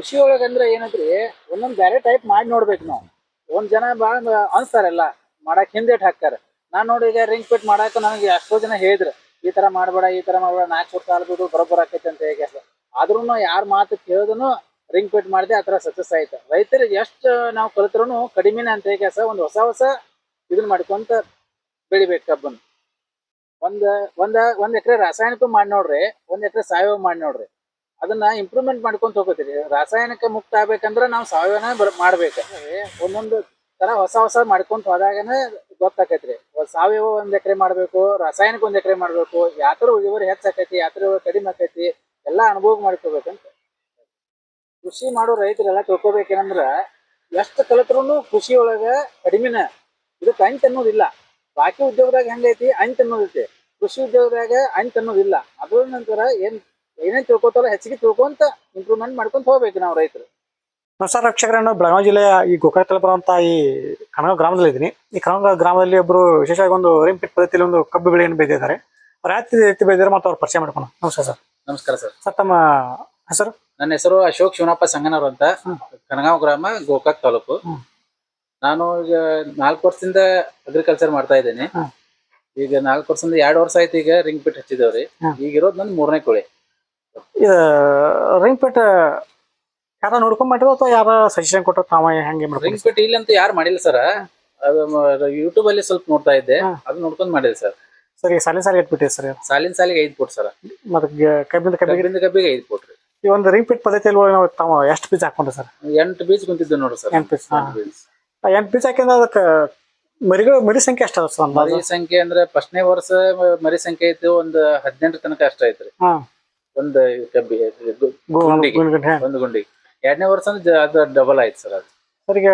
ಕೃಷಿ ಒಳಗಂದ್ರೆ ಏನಂದ್ರಿ, ಒಂದೊಂದ್ ಬೇರೆ ಟೈಪ್ ಮಾಡಿ ನೋಡ್ಬೇಕು ನಾವು. ಒಂದ್ ಜನ ಬಾಳ ಅನ್ಸ್ತಾರಲ್ಲ, ಮಾಡಕ್ ಹಿಂದೇಟ್ ಹಾಕ್ತಾರೆ. ನಾನ್ ನೋಡಿ ಈಗ ರಿಂಗ್ ಪಿಟ್ ಮಾಡಾಕ ನನಗೆ ಎಷ್ಟೋ ಜನ ಹೇಳಿದ್ರು, ಈ ತರ ಮಾಡ್ಬೇಡ, ಈ ತರ ಮಾಡ್ಬೇಡ, ನಾಲ್ಕು ವರ್ಷ ಆಲ್ಬೋದು ಬರೋಬ್ಬರ ಆಕೈತೆ ಅಂತ ಹೇಗೆ ಆದ್ರೂ ಯಾರ ಮಾತು ಕೇಳಿದ್ರು ರಿಂಗ್ ಪಿಟ್ ಮಾಡಿದೆ ಆ ಸಕ್ಸಸ್ ಆಯ್ತು. ರೈತರಿಗೆ ಎಷ್ಟು ನಾವು ಕಲಿತ್ರು ಕಡಿಮೆನೇ ಅಂತ ಹೇಗೆ ಒಂದು ಹೊಸ ಹೊಸ ಇದನ್ನ ಮಾಡ್ಕೊಂತ ಬೆಳಿಬೇಕು ಕಬ್ಬನ್ ಒಂದ್ ಒಂದ ಒಂದ್ ಎಕರೆ ರಾಸಾಯನಿಕ ಮಾಡಿ ನೋಡ್ರಿ, ಒಂದ್ ಎಕರೆ ಸಾವಯವ ಮಾಡಿ ನೋಡ್ರಿ. ಅದನ್ನ ಇಂಪ್ರೂವ್ಮೆಂಟ್ ಮಾಡ್ಕೊಂತ ಹೋಗ್ತೀರಿ ರಾಸಾಯನಿಕ ಮುಕ್ತ ಆಗ್ಬೇಕಂದ್ರ ನಾವು ಸಾವಯವನ ಮಾಡ್ಬೇಕು. ಒಂದೊಂದು ತರ ಹೊಸ ಹೊಸ ಮಾಡ್ಕೊಂತ ಹೋದಾಗನ ಗೊತ್ತಾಕೈತ್ರಿ. ಸಾವಯವ ಒಂದ್ ಎಕರೆ ಮಾಡ್ಬೇಕು, ರಾಸಾಯನಿಕ ಒಂದ್ ಎಕರೆ ಮಾಡ್ಬೇಕು ಯಾತ್ರ ಇಳುವರಿ ಹೆಚ್ಚಾಕೈತಿ ಯಾತ್ರ ಕಡಿಮೆ ಆಕೈತಿ, ಎಲ್ಲಾ ಅನುಭವ ಮಾಡ್ಕೋಬೇಕಂತ. ಕೃಷಿ ಮಾಡೋ ರೈತರೆಲ್ಲ ತಿಳ್ಕೊಬೇಕೇನಂದ್ರ ಎಷ್ಟು ಕಲಿತ್ರು ಕೃಷಿ ಒಳಗ ಕಡಿಮೆನ ಇದಕ್ಕೆ ಅಂಟ್ ಅನ್ನೋದಿಲ್ಲ. ಬಾಕಿ ಉದ್ಯೋಗದಾಗ ಹೆಂಗೈತಿ? ಅಂಟ್ ಅನ್ನೋದೈತಿ ಕೃಷಿ ಉದ್ಯೋಗದಾಗ ಅಂಟ್ ಅನ್ನೋದಿಲ್ಲ. ಅದ್ರ ನಂತರ ಏನ್ ಏನೇನ್ ತಿಳ್ಕೊತಾರ ಹೆಚ್ಚಿಗೆ ತಿಳ್ಕೊಂತ ಇಂಪ್ರೂವ್ಮೆಂಟ್ ಮಾಡ್ಕೊಂತ ಹೋಗ್ಬೇಕು ನಾವು ರೈತರು. ನಮಸ್ಕಾರ ನಾವು ಬೆಳಗಾವಿ ಜಿಲ್ಲೆಯ ಈ ಗೋಕಾಕ್ ಬರುವಂತ ಈ ಕನಗ ಗ್ರಾಮದಲ್ಲಿ ಇದ್ದೀನಿ. ಈ ಕನಗ ಗ್ರಾಮದಲ್ಲಿ ಒಬ್ರು ವಿಶೇಷವಾಗಿ ಒಂದು ರಿಂಪಿಟ್ ಪದ್ಧತಿಯಲ್ಲಿ ಒಂದು ಕಬ್ಬು ಬೆಳೆಯನ್ನು ಬೆಳೆದಿದ್ದಾರೆ. ರಾತ್ರಿ ಎತ್ತಿ ರೀತಿ ಬೆಳೆದಿದ್ದಾರೆ ಮತ್ತು ಅವ್ರು ಪರಿಚಯ ಮಾಡ್ಕೊಂಡು ನಮಸ್ಕಾರ ಸರ್. ನಮಸ್ಕಾರ ಸರ್. ಸರ್ ತಮ್ಮ ಹೆಸರು? ನನ್ನ ಹೆಸರು ಅಶೋಕ್ ಶಿವನಪ್ಪ ಸಂಗನವ್ರು ಅಂತ. ಕನಗಾಂವ್ ಗ್ರಾಮ ಗೋಕಾಕ್ ತಾಲೂಕು. ನಾನು ಈಗ ನಾಲ್ಕು ವರ್ಷದಿಂದ ಅಗ್ರಿಕಲ್ಚರ್ ಮಾಡ್ತಾ ಇದ್ದೇನೆ. ಈಗ ನಾಲ್ಕು ವರ್ಷದಿಂದ ಎರಡು ವರ್ಷ ಆಯ್ತು ಈಗ ರಿಂಗ್ ಪಿಟ್ ಹಚ್ಚಿದೇವ್ರಿ. ಈಗ ಇರೋದು ನನ್ನ ಮೂರನೇ ಕೋಳಿ. ಇದು ಯಾರ ನೋಡ್ಕೊಂಡ್ ಮಾಡಿದ್ರು ಅಥವಾ ಯಾರ ಸಜೆಷನ್ ಕೊಟ್ಟರು ತಾವ ಹೆಂಗೆ ರಿಂಗ್ ಇಲ್ಲಿ ಅಂತ ಯಾರು ಮಾಡಿಲ್ಲ ಸರ್. ಅದು ಯೂಟ್ಯೂಬ್ ಅಲ್ಲಿ ಸ್ವಲ್ಪ ನೋಡ್ತಾ ಇದ್ದೆ. ಅದು ನೋಡ್ಕೊಂಡ್ ಮಾಡಿದೆ ಸರ್. ಸರಿ ಸಾಲಿನ ಸಾಲಿಗೆ ಇಟ್ಬಿಟ್ಟಿದೆ ಸರ್ ಸಾಲಿನ ಸಾಲಿಗೆ ಐದು ಕೊಟ್ಟು ಸರ್. ಮತ್ತೆ ಕಬ್ಬಿಂದ ಕಬ್ಬಿಗೆ? ಕಬ್ಬಿಂದ ಕಬ್ಬಿಗೆ ಐದು ಕೊಟ್ರಿ. ಈ ಒಂದು ರಿಂಗ್ಪೇಟ್ ಪದ್ಧತಿಯಲ್ಲಿ ಒಳಗೆ ನಾವು ತಾವು ಎಷ್ಟು ಬೀಜ ಹಾಕೊಂಡ್ರಿ ಸರ್? ಎಂಟು ಬೀಜ ಕುಂತಿದ್ದು ನೋಡ್ರಿ ಸರ್. ಎಂಟು ಬೀಜ ಎಂಟು ಬೀಜ. ಹಾಕಿದ್ರೆ ಅದಕ್ಕೆ ಮರಿಗಳು ಮರಿ ಸಂಖ್ಯೆ ಎಷ್ಟು ಅದ ಸರ್ ಮರಿ ಸಂಖ್ಯೆ ಅಂದ್ರೆ ಫಸ್ಟ್ನೇ ವರ್ಷ ಮರಿ ಸಂಖ್ಯೆ ಇತ್ತು ಒಂದು ಹದಿನೆಂಟು ತನಕ ಅಷ್ಟ ಐತ್ರಿ. ಹಾ. ಒಂದು ಗು- ಗು- ಗುಂಡಿಗೆ. ಒಂದು ಗುಂಡಿಗೆ ಎರಡನೇ ವರ್ಷ ಅಂದ್ರೆ ಜ- ಅದು ಡಬಲ್ ಆಯ್ತು ಸರ್ ಅದು ಸರ್ ಈಗ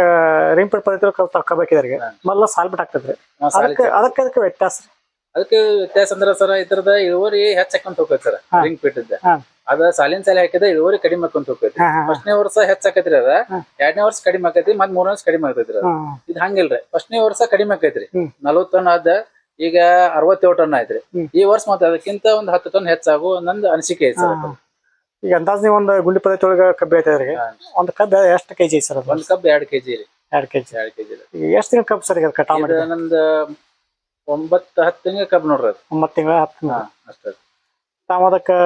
ರಿಂಪಿಟ್ ಪದ್ಧತಿ ಕಬ್ಬಾಕಿದ್ರಿಗೆ ಮಲ್ಲ ಸಾಲ್ ಬಿಟ್ಟು ಹಾಕ್ತಿದ್ರಿ ನಾವು ಸಾಲಿ ಅದಕ್ಕೆ ಅದಕ್ಕೆ ಅದಕ್ಕೆ ವ್ಯತ್ಯಾಸ ರೀ. ಅದಕ್ಕೆ ವ್ಯತ್ಯಾಸ ಅಂದ್ರೆ ಸರ್ ಇದ್ರದ ಇಳುವರಿ ಹೆಚ್ಚಾಕಂತ ಹೋಗ್ತೈತಿ ಸರ್ ಹಾ. ರಿಂಗ್ ಹಾ. ಅದ ಸಾಲಿನ ಸಾಲಿ ಹಾಕಿದ ಇಳುವರಿ ಕಡಿಮೆ ಆಕೊಂತ ಹೋಗ್ತೈತಿ ಹಾ, ಹಾ, ಹಾ. ಫಸ್ಟ್ನೇ ವರ್ಷ ಹೆಚ್ಚಾಕೈತ್ರಿ ಅದ ಹಾ. ಎರಡನೇ ವರ್ಷ ಕಡಿಮೆ ಆಕೈತಿ ಮತ್ ಮೂರನೇ ವರ್ಷ ಕಡಿಮೆ ಆಗ್ತೈತ್ರಿ ಅದ ಹಾ, ಇದು ಹಂಗಿಲ್ರಿ ಫಸ್ಟ್ನೇ ವರ್ಷ ಕಡಿಮೆ ಆಕೈತ್ರಿ ಹ್ಮ್. ನಲವತ್ತು ಟನ್ ಆದ ಈಗ ಅರವತ್ತೇಳು ಟನ್ ಆಯ್ತ್ರಿ. ಈ ವರ್ಷ ಮತ್ತೆ ಅದಕ್ಕಿಂತ ಒಂದ್ ಹತ್ತು ಟನ್ ಹೆಚ್ಚಾಗು ನಂದು ಅನಿಸಿಕೆ ಐತಿ ಸರ್ ಈಗ ಅಂದಾಜ್ ನೀವು ಒಂದು ಗುಂಡಿ ಪದ್ಧತಿ ಒಳಗೆ ಕಬ್ಬು ಐತೆ ಒಂದ್ ಕಬ್ಬು ಎಷ್ಟು ಕೆಜಿ ಐತಿ ಸರ್ ಅದು? ಒಂದ್ ಕಪ್ ಎರಡು ಕೆಜಿ ರೀ. ಎರಡು ಕೆಜಿ. ಎರಡು ಕೆಜಿ ಈಗ ಎಷ್ಟು ತಿಂಗಳ ಕಬ್ಬು ಸರ್ ಈಗ ಇದು ಮಾಡಿದ್ರೆ? ನಂದು ಒಂಬತ್ತು ಹತ್ತು ತಿಂಗಳ ಕಬ್ ನೋಡ್ರಿ ಅದು. ಒಂಬತ್ತು ತಿಂಗಳ ಹತ್ತು ತಿಂಗಳ. ಅಷ್ಟೇ ತಾವು ಅದಕ್ಕೆ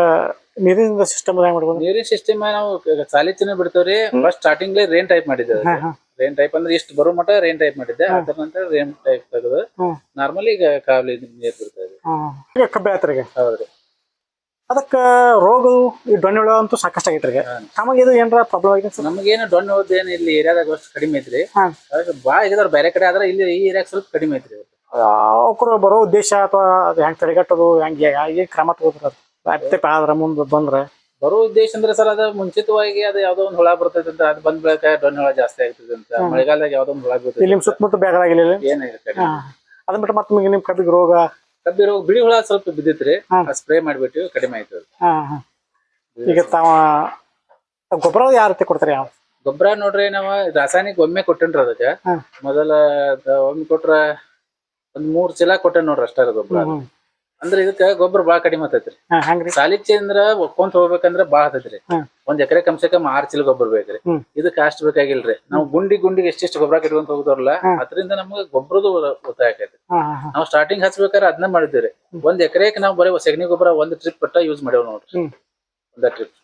ನೀರಿನ ಸಿಸ್ಟಮ್ ಹೆಂಗ್ ಮಾಡ್ಬೋದು? ನೀರಿನ ಸಿಸ್ಟಮ್ ನಾವು ಸಾಲಿ ಚಿನ್ನ ಬಿಡ್ತೇವ್ರಿ. ಫಸ್ಟ್ ಸ್ಟಾರ್ಟಿಂಗ್ ರೇನ್ ಟೈಪ್ ಮಾಡಿದ್ದೇವೆ ಹಾ, ಹಾ. ರೇನ್ ಟೈಪ್ ಅಂದ್ರೆ ಇಷ್ಟು ಬರೋ ಮಟ್ಟ ರೇನ್ ಟೈಪ್ ಮಾಡಿದ್ದೆ. ಅದರ ನಂತರ ರೇನ್ ಟೈಪ್ ತೆಗೆದು ನಾರ್ಮಲ್ ಈಗ ಕಾವಲಿ ನೀರು ಬಿಡ್ತಾ ಇದೆ. ಈಗ ಕಬ್ಬು ಹೌದ್ರಿ. ಅದಕ್ಕೆ ರೋಗ ಈ ಡೊಣ್ಣೆ ಹುಳ ಅಂತೂ ಸಾಕಷ್ಟು ಆಗೈತ್ರಿ ನಮಗೆ ಇದು ಏನಾರ ಪ್ರಾಬ್ಲಮ್ ಆಗಿದೆ ಸರ್? ನಮಗೇನು ಡೊಣ್ಣೆ ಹುಳದ ಏನು ಇಲ್ಲಿ ಏರಿಯಾದಾಗ ಅಷ್ಟು ಕಡಿಮೆ ಐತ್ರಿ. ಹಾ. ಭಾಳ ಇದಾರೆ ಬೇರೆ ಕಡೆ ಆದ್ರೆ ಇಲ್ಲಿ ಈ ಏರಿಯಾಗ ಸ್ವಲ್ಪ ಕಡಿಮೆ ಐತ್ರಿ ಅವ್ರು ಬರೋ ಉದ್ದೇಶ ಅಥವಾ ಅದು ಹೆಂಗ್ ತಡೆಗಟ್ಟೋದು ಹೆಂಗೆ ಏನ್ ಕ್ರಮ ತಗೋದ್ರ ಅತ್ತೆ ಆದ್ರ ಮುಂದೆ ಬಂದ್ರೆ. ಬರೋ ಉದ್ದೇಶ ಅಂದ್ರೆ ಸರ್ ಅದ ಮುಂಚಿತವಾಗಿ ಅದು ಯಾವ್ದೋ ಒಂದ್ ಹುಳ ಬರ್ತೈತೆ ಅಂತ ಅದು ಬಂದ್ ಬೆಳಕ ಡೊನ್ ಹುಳ ಜಾಸ್ತಿ ಆಗ್ತದೆ ಅಂತ. ಮಳೆಗಾಲದಾಗ ಯಾವ್ದೋ ಒಂದ್ ಹುಳ ಇಲ್ಲಿ ಬರ್ತೈತೆ ನಿಮ್ ಸುತ್ತಮುತ್ತ ಬೇಗಲಾಗಿಲ್ಲ ಕಡಿಮೆ ಅದನ್ನ ಬಿಟ್ಟು ಮತ್ತೆ ನಿಮ್ಗೆ ನಿಮ್ ಕಬ್ಬಿಗೆ ರೋಗ ಕಬ್ಬಿ ರೋಗ ಬಿಳಿ ಹುಳ ಸ್ವಲ್ಪ ಬಿದ್ದಿತ್ರಿ ಹಾ. ಸ್ಪ್ರೇ ಮಾಡ್ಬಿಟ್ಟು ಕಡಿಮೆ ಆಯ್ತು ಅದು. ಹಾ, ಹಾ. ಈಗ ತಾವ ಗೊಬ್ಬರ ಯಾರ ರೀತಿ ಕೊಡ್ತಾರೆ ಯಾವ ಗೊಬ್ಬರ ನೋಡ್ರಿ ನಾವ ರಾಸಾಯನಿಕ ಒಮ್ಮೆ ಕೊಟ್ಟನ್ರಿ ಅದಕ್ಕೆ ಹಾ. ಮೊದಲ ಒಮ್ಮೆ ಕೊಟ್ರ ಒಂದ್ ಮೂರ್ ಚೀಲ ಕೊಟ್ಟೆ ನೋಡ್ರಿ ಅಷ್ಟಾರ ಗೊಬ್ಬರ ಹ್ಮ್, ಹ್ಮ್. ಅಂದ್ರೆ ಇದಕ್ಕ ಗೊಬ್ಬರ ಬಾಳ ಕಡಿಮೆ ಆತೈತ್ರಿ. ಹೆಂಗ್ರಿ. ಅಂದ್ರ ಒಕ್ಕೊಂತ ಹೋಗ್ಬೇಕಂದ್ರ ಬಾಳ ಆತೈತ್ರಿ. ಒಂದ್ ಎಕರೆ ಕಮ್ಸೆ ಕಮ್ ಆರ್ ಚೀಲ ಗೊಬ್ಬರ ಬೇಕ್ರಿ. ಇದಕ್ಕ ಅಷ್ಟ್ ಬೇಕಾಗಿಲ್ರಿ. ನಾವು ಗುಂಡಿ ಗುಂಡಿಗೆ ಎಷ್ಟೆಷ್ಟು ಗೊಬ್ಬರ ಕಟ್ಕೊಂತ ಹೋಗುದಾರಲ್ಲ ಹ್ಮ್. ಅದರಿಂದ ನಮ್ಗೆ ಗೊಬ್ಬರದ ಉಳಿತಾಯ ಆಕೈತಿ. ನಾವು ಸ್ಟಾರ್ಟಿಂಗ್ ಹಚ್ಬೇಕಾದ್ರೆ ಅದನ್ನ ಮಾಡಿದ್ವಿ ಒಂದ್ ಎಕರೆಕ್ ನಾವು ಬರೀ ಸಗಣಿ ಗೊಬ್ಬರ ಒಂದ್ ಟ್ರಿಪ್ ಪಟ್ಟ ಯೂಸ್ ಮಾಡೇವ್ ನೋಡ್ರಿ. ಒಂದ ಟ್ರಿಪ್.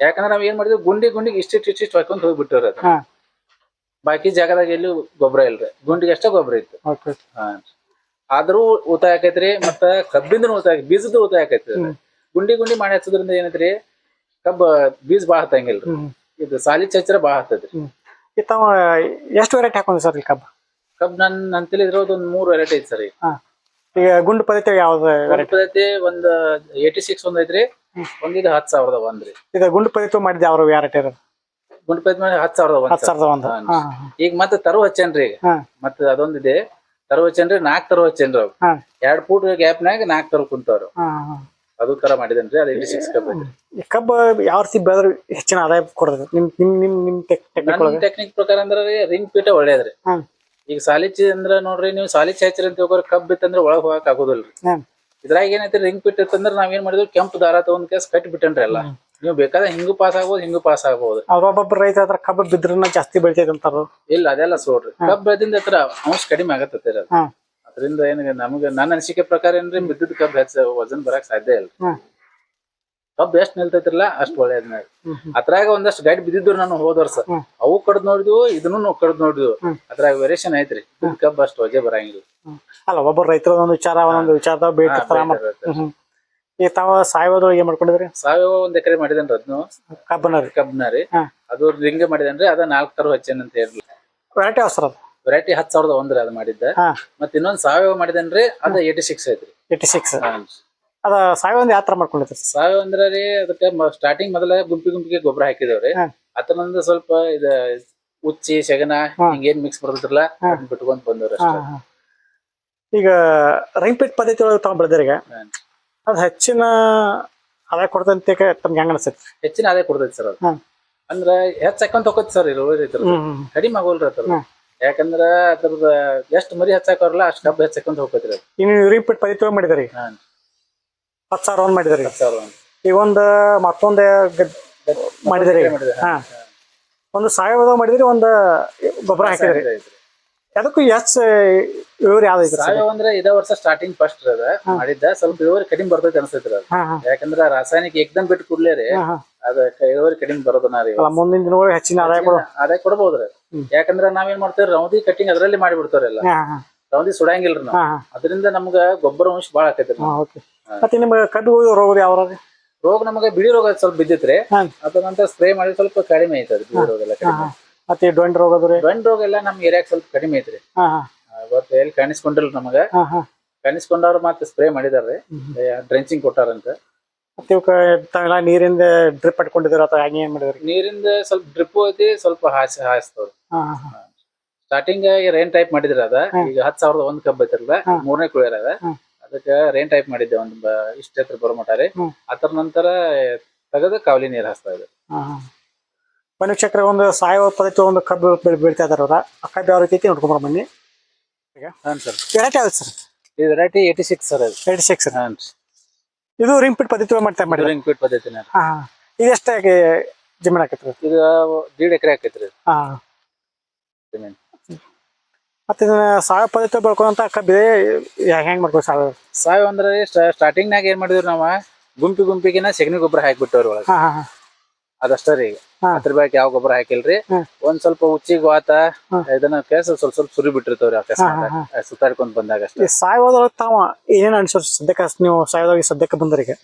ಯಾಕಂದ್ರೆ ನಾವ್ ಏನ್ ಮಾಡಿದ್ವಿ? ಗುಂಡಿ ಗುಂಡಿಗೆ ಇಷ್ಟಿಟ್ ಇಷ್ಟಿಟ್ ಹಾಕೊಂತ ಹೋಗ್ಬಿಟ್ಟವ್ರ ಅದ. ಬಾಕಿ ಜಾಗದಾಗ ಎಲ್ಲೂ ಗೊಬ್ಬರ ಇಲ್ರಿ. ಗುಂಡಿಗೆ ಅಷ್ಟೇ ಗೊಬ್ಬರ ಇತ್ತು. ಹಾ. ಆದ್ರೂ ಉಳಿತಾಯ ಆಕೈತ್ರಿ ಮತ್ತ ಕಬ್ಬಿಂದ ಉಳಿತಾಯ ಬೀಜದ ಉಳಿತಾಯ ಆಕೈತ್ರಿ ಗುಂಡಿ ಗುಂಡಿ ಮಾಡಿ ಹಚ್ಚೋದ್ರಿಂದ ಏನೈತ್ರಿ? ಕಬ್ಬ ಬೀಜ ಬಾಳ ಹತ್ತಂಗಿಲ್ರಿ. ಇದು ಸಾಲಿ ಚಚ್ಚರ ಬಾಳ ಹತ್ತದ್ರಿ ಇತ್ತವ ತಾವ ಎಷ್ಟು ವೆರೈಟಿ ಹಾಕೊಂಡ್ರಿ ಸರ್ ಕಬ್ಬ? ಕಬ್ಬ ನನ್ ನನ್ ತಿಳಿದ್ರೋದು ಒಂದ್ ಮೂರ್ ವೆರೈಟಿ ಐತಿ ಸರ್ ಈಗ. ಗುಂಡು ಪದ್ಧತಿ ಯಾವ್ದು ವೆರೈಟಿ ಪದ್ಧತಿ ಒಂದ್ ಏಟಿ ಸಿಕ್ಸ್ ಒಂದ್ ಐತ್ರಿ. ಒಂದ್ ಇದು ಹತ್ತು ಸಾವಿರದ ಒಂದ್ರಿ ಈಗ ಗುಂಡು ಪದ್ಧತಿ ಮಾಡಿದ ಯಾವ ವೆರೈಟಿ ಇರೋದು? ಗುಂಡು ಪದ್ಧತಿ ಮಾಡಿ ಹತ್ತು ಸಾವಿರದ ಒಂದ್ ಹತ್ತು ಸಾವಿರದ ಒಂದು. ಈಗ ಮತ್ತೆ ತರು ಹಚ್ಚೇನ್ರಿ ಈಗ. ಮತ್ತ ಅದೊಂದಿದೆ ತರು ನಾಲ್ಕು ತರವಚನ್ರಿ ಅವ್ರು ಹಚ್ಚೇನ್ರಿ ಅವ್. ಹಾ. ಎರಡ್ ಫೂಟ್ ಗ್ಯಾಪ್ನಾಗ ನಾಕ್ ತರ ಕುಂತವ್ರು. ಹಾ, ಹಾ. ಅದು ತರ ಮಾಡಿದನ್ರಿ ಅದ್ ಇಲ್ಲಿ ಸಿಕ್ಸ್ ಕಬ್ಬ ಐತ್ರಿ. ಈ ಕಬ್ಬು ಯಾವ ರೀತಿ ಬೆಳೆದ್ರೆ ಹೆಚ್ಚಿನ ಆದಾಯ ಕೊಡ್ತದೆ. ನಿಮ್ ನಿಮ್ ನಿಮ್ ನಿಮ್ ಟೆಕ್ನಿಕ್ ನನ್ನ ಒಳಗೆ. ಟೆಕ್ನಿಕ್ ಪ್ರಕಾರ ಅಂದ್ರೆ ರಿಂಗ್ ಪೀಟ ಒಳ್ಳೇದ್ರಿ. ಹಾ. ಈಗ ಸಾಲಿಚಿ ಅಂದ್ರ ನೋಡ್ರಿ ನೀವು ಸಾಲಿಚಿ ಹಚ್ಚಿರಿ ಅಂತ ಹೋಗೋರ್ ಕಬ್ ಇತ್ತಂದ್ರ ಒಳಗ್ ಹೋಗಕ್ ಆಗೋದಿಲ್ರಿ. ಇದ್ರಾಗ ಏನೈತಿ ರಿಂಗ್ ಪೀಟ್ ಇತ್ತಂದ್ರ ನಾವ್ ಏನ್ ಮಾಡಿದ್ವಿ ಕೆಂಪು ದಾರ ತಗೊಂಡ್ ಕೇಸ್ ಕಟ್ಟಿ ಬಿಟ್ಟನ್ರಿ ಎಲ್ಲ ನೀವು ಬೇಕಾದ್ರೆ ಹಿಂಗೂ ಪಾಸ್ ಆಗ್ಬೋದು ಹಿಂಗೂ ಪಾಸ್ ಆಗ್ಬೋದು. ಅವ್ರ ಒಬ್ಬೊಬ್ಬರು ರೈತ ಹತ್ರ ಕಬ್ಬು ಬಿದ್ರನ್ನ ಜಾಸ್ತಿ ಬೆಳಿತೈತೆ ಅಂತಾರ ಇಲ್ಲ ಅದೆಲ್ಲ ಸೋಡ್ರಿ. ಕಬ್ಬು ಬೆಳೆದಿಂದ ಹತ್ರ ಅಂಶ ಕಡಿಮೆ ಆಗತ್ತೆ ಅದ್ರಿಂದ ಏನಿದೆ ನಮಗೆ ನನ್ನ ಅನಿಸಿಕೆ ಪ್ರಕಾರ ಏನ್ರಿ ಬಿದ್ದಿದ್ ಕಬ್ಬು ಹೆಚ್ಚ ವಜನ್ ಬರಕ್ ಸಾಧ್ಯ ಇಲ್ಲ. ಕಬ್ಬು ಎಷ್ಟ್ ನಿಲ್ತೈತಿರಲ್ಲ ಅಷ್ಟ್ ಒಳ್ಳೇದ್ ನೋಡಿ ಹ್ಮ್ ಹ್ಮ್. ಅದ್ರಾಗ ಒಂದಷ್ಟು ಗೈಡ್ ಬಿದ್ದಿದ್ರು ನಾನು ಹೋದ ವರ್ಷ. ಅವು ಕಡ್ದ್ ನೋಡಿದ್ವು ಇದನ್ನು ಕಡ್ದ್ ನೋಡಿದ್ವು. ಅದ್ರಾಗ ವೇರಿಯೇಷನ್ ಐತ್ರಿ. ಕಬ್ಬು ಅಷ್ಟು ವಜೆ ಬರಂಗಿಲ್ಲ. ಅಲ್ಲ ಒಬ್ಬ ರೈತರ ಒಂದು ವಿಚಾರ ಒಂದೊಂದು ವಿಚಾರದಾಗ ಬೇಯ್ತಿರ್ತಾರ ಈಗ ತಾವ ಸಾವಯವದೊಳಗೆ ಏನ್ ಮಾಡ್ಕೊಂಡಿದ್ರಿ? ಸಾವಯವ ಒಂದ್ ಎಕರೆ ಮಾಡಿದೇನ್ರಿ ಅದ್ನು ಕಬ್ಬನ ರೀ. ಕಬ್ನ ರೀ. ಹಾ. ಅದು ಲಿಂಗ ಮಾಡಿದನ್ರಿ ಅದ ನಾಲ್ಕ್ ತರ ಹಚ್ಚೇನ್ ಅಂತ ಹೇಳಿ ವೆರೈಟಿ ಅದು? ವೆರೈಟಿ ಹತ್ ಸಾವಿರದ ಒಂದ್ರಿ ಅದ್ ಮಾಡಿದ್ದ. ಹಾ. ಮತ್ ಇನ್ನೊಂದ್ ಸಾವಯವ ಮಾಡಿದೇನ್ರಿ ಅದ ಏಟಿ ಸಿಕ್ಸ್ ಐತ್ರಿ. ಏಯ್ಟಿ ಸಿಕ್ಸ್ ಅದ ಸಾವಯವ ಯಾವ ತರ ಮಾಡ್ಕೊಂಡಿದ್ರಿ ಸಾವಯವ ಅಂದ್ರ ರೀ ಅದಕ್ಕೆ ಸ್ಟಾರ್ಟಿಂಗ್ ಮೊದಲ ಗುಂಪಿ ಗುಂಪಿಗೆ ಗೊಬ್ಬರ ಹಾಕಿದೇವ್ರಿ. ಹಾ. ಅದರಿಂದ ಸ್ವಲ್ಪ ಇದ ಉಚ್ಚಿ ಶಗನ ಹಾ. ಹಿಂಗೇನ್ ಮಿಕ್ಸ್ ಬರ್ತೈತ್ರಲ್ಲ ಹಾ. ಅದನ್ನ ಬಿಟ್ಕೊಂಡ್ ಬಂದವ್ರ ಹಾ, ಅಷ್ಟೇ. ಹಾ. ಈಗ ರೈನ್ಪೀಟ್ ಪದ್ಧತಿ ಒಳಗೆ ತಾವ್ ಬೆಳೆದ್ರಿ ಈಗ? ಹಾ. ಅದು ಹೆಚ್ಚಿನ ಆದಾಯ ಕೊಡ್ತಂತೆ ತಮ್ಗೆ ಹೆಂಗ ಅನ್ಸೈತಿ ಹೆಚ್ಚಿನ ಆದಾಯ ಕೊಡ್ತೈತಿ ಸರ್ ಅದು. ಅಂದ್ರ ಹೆಚ್ಚ ಹಾಕೊಂತ ಹೋಗತ್ ಸರ್ ಇರೋ ಕಡಿಮೆ ಆಗೋಲ್ರಿ ಅದ್ರ ಯಾಕಂದ್ರ ಅದ್ರದ ಎಷ್ಟ್ ಮರಿ ಹೆಚ್ಚಾಕೋರಲ್ಲ ಅಷ್ಟ್ ಡಬ್ಬ ಹೆಚ್ಚ್ ಹಾಕೊಂತ ಹೋಗತ್ರಿ ಅದು. ನೀವು ರಿಪೀಟ್ ಪದಿ ಒಳಗೆ ಮಾಡಿದ್ರಿ? ಹತ್ತು ಸಾವಿರ ಒಂದ್ ಮಾಡಿದ್ರಿ? ಹತ್ತ್ ಸಾವಿರ. ಈಗ ಒಂದು ಮತ್ತೊಂದು ಮಾಡಿದ್ರಿ? ಒಂದು ಸಾವಯವದಾಗ ಮಾಡಿದ್ರಿ ಒಂದು ಗೊಬ್ಬರ ಹಾಕಿದ್ರಿ. ಅದಕ್ಕೂ ಹೆಚ್ಚು ಇಳುವರಿ ಯಾವ್ದು ಐತ್ರಿ ಸಾವಯವ ಅಂದ್ರೆ ಇದ ವರ್ಷ ಸ್ಟಾರ್ಟಿಂಗ್ ಫಸ್ಟ್ ಅದ. ಮಾಡಿದ್ದ ಸ್ವಲ್ಪ ಇಳುವರಿ ಕಡಿಮೆ ಬರ್ತೈತಿ ಅನ್ಸೈತ್ರಿ ಅದು. ಯಾಕಂದ್ರ ರಾಸಾಯನಿಕ ಏಕ್ದಮ್ ಬಿಟ್ಟು ಕೂಡ್ಲೇ ರೀ ಅದ ಇಳುವರಿ ಕಡಿಮೆ ಬರೋದನ್ನ ರೀ. ಮುಂದಿನ ದಿನಗಳು ಹೆಚ್ಚಿನ ಆದಾಯ ಆದಾಯ ಅದೇ ಕೊಡ್ಬೋದ್ರಿ. ಯಾಕಂದ್ರ ನಾವೇನ್ ಮಾಡ್ತೇವ್ರಿ ರೌದಿ ಕಟ್ಟಿಂಗ್ ಅದರಲ್ಲಿ ಮಾಡಿ ಬಿಡ್ತಾರಲ್ಲ ಹಾ ಹಾ. ರೌದಿ ಸುಡಂಗಿಲ್ರಿ ನಾವು. ಅದರಿಂದ ನಮ್ಗ ಗೊಬ್ಬರ ಅಂಶ ಬಾಳ ಓಕೆ ಮತ್ತೆ ನಿಮ್ಗೆ ಕಡ್ಡು ರೋಗ ಯಾವ ರೋಗ ನಮಗೆ ಬಿಳಿ ರೋಗ ಸ್ವಲ್ಪ ಬಿದ್ದಿತ್ರಿ ಅದ ನಂತರ ಸ್ಪ್ರೇ ಮಾಡಿ ಸ್ವಲ್ಪ ಕಡಿಮೆ ಐತೆ ಬಿಳಿ ರೋಗ ಎಲ್ಲ ಕಡಿಮೆ. ಮತ್ತೆ ಡೊಂಡ್ ರೋಗದ್ರಿ ಗಂಡ್ ರೋಗ ಎಲ್ಲ ನಮ್ ಏರಿಯಾಗ ಸ್ವಲ್ಪ ಕಡಿಮೆ ಐತ್ರಿ. ಹಾ ಹಾ. ಇವತ್ತು ಎಲ್ಲಿ ಕಾಣಿಸ್ಕೊಂಡಿಲ್ಲ ನಮಗ. ಹಾ ಹಾ. ಕಾಣಿಸ್ಕೊಂಡವ್ರು ಮತ್ತೆ ಸ್ಪ್ರೇ ಮಾಡಿದಾರೆ. ಡ್ರೆಂಚಿಂಗ್ ಕೊಟ್ಟಾರಂತ. ಮತ್ತೆ ಇವಕ್ಕ ತಾವೆಲ್ಲ ನೀರಿಂದ ಡ್ರಿಪ್ ಪಟ್ಕೊಂಡಿದ್ರು ಅಥವಾ ಹಂಗೆ ಏನ್ ಮಾಡಿದ್ರಿ? ನೀರಿಂದ ಸ್ವಲ್ಪ ಡ್ರಿಪ್ ಐತಿ ಸ್ವಲ್ಪ ಹಾಸಿ ಹಾಯಿಸ್ತವ್ರಿ. ಹಾ ಹಾ ಹಾ. ಸ್ಟಾರ್ಟಿಂಗ್ ರೇನ್ ಟೈಪ್ ಮಾಡಿದ್ರ ಅದ. ಈಗ ಹತ್ ಸಾವಿರದ ಒಂದ್ ಕಬ್ ಐತಿರಲ್ಲ. ಮೂರನೇ ಕುಳಿಯರ್ ಅದ. ಅದಕ್ಕ ಅದಕ್ಕೆ ರೇನ್ ಟೈಪ್ ಮಾಡಿದ್ದೆ ಒಂದ್ ಬ- ಇಷ್ಟ ಬರೋ ಮಟ್ಟ ರೀ. ಹ್ಮ್. ಅದರ ನಂತರ ತೆಗೆದು ಕಾವಲಿ ನೀರ್ ಹಾಸ್ತಾ ಇದೆ ಹಾ ಹಾ. ಚಕ್ರ ಒಂದು ಸಾವಯವ ಪದ್ಧತಿ ಒಂದು ಕಬ್ಬು ಬೆಳೆ ಬೆಳಿತಾ ಇದಾರ ಅವ್ರ. ಆ ಕಬ್ಬು ಯಾವ ರೀತಿ ಐತಿ ನೋಡ್ಕೊಂಬರ ಬನ್ನಿ. ಸರ್. ವೆರೈಟಿ ಯಾವ್ದು ಸರ್? ಇದು ವೆರೈಟಿ ಏಯ್ಟಿ ಸಿಕ್ಸ್ ಸರ್ ಅದು. ಏಯ್ಟಿ ಸಿಕ್ಸ್ ಹಾನ್ ಇದು ರಿಂಗ್ ಪಿಟ್ ಪದ್ಧತಿ ಮಾಡ್ತಾ ಮಾಡಿ ರಿಂಗ್ ಪಿಟ್ ಪದ್ಧತಿನ ಹಾ ಹಾ. ಇದು ಎಷ್ಟಾಗಿ ಜಮೀನು ಹಾಕೈತ್ರಿ? ಇದು ದೀಡ್ ಎಕರೆ ಆಕೈತ್ರಿ ಇದು ಹಾ. ಜಮೀನ್. ಮತ್ತೆ ಇದನ್ನ ಸಾವಯವ ಪದ್ಧತಿ ಬೆಳ್ಕೊಂತ ಕಬ್ಬಿ ಹೆಂಗ್ ಮಾಡ್ಕೋ ಸಾವಯವ? ಸಾವಯವ ಅಂದ್ರೆ ಸ್ಟಾರ್ಟಿಂಗ್ ನಾಗ ಏನ್ ಮಾಡಿದ್ರು ನಾವ? ಗುಂಪಿ ಗುಂಪಿಗೆನ ಸೆಗಣಿ ಗೊಬ್ಬರ ಹಾಕಿಬಿಟ್ಟವ್ರಿ ಒಳಗ. ಹಾ ಹಾ ಹಾ. ಅದಷ್ಟ ರೀ. ಅದ್ರ ಬಗ್ಗೆ ಯಾವ ಗೊಬ್ಬರ ಹಾಕಿಲ್ರಿ. ಒಂದ್ ಸ್ವಲ್ಪ ಉಚ್ಚಿಗ್ ವಾತ ಇದನ್ನ ಕೇಸ ಸ್ವಲ್ಪ ಸ್ವಲ್ಪ ಸುರಿ ಬಿಟ್ಟಿರ್ತಾವ್ರಿ ಆ ಕೆಸ ಹಾ, ಸುತ್ತಾಡ್ಕೊಂಡ್ ಬಂದಾಗ ಅಷ್ಟೇ. ಸಾಯೋದ್ರ ತಾವ ಏನೇನು ಅನ್ಸೋದು ಸದ್ಯಕ್ಕೆ ನೀವು ಸಾಯೋದಾಗಿ ಸದ್ಯಕ್ಕೆ ಬಂದ್ರಿ ಈಗ?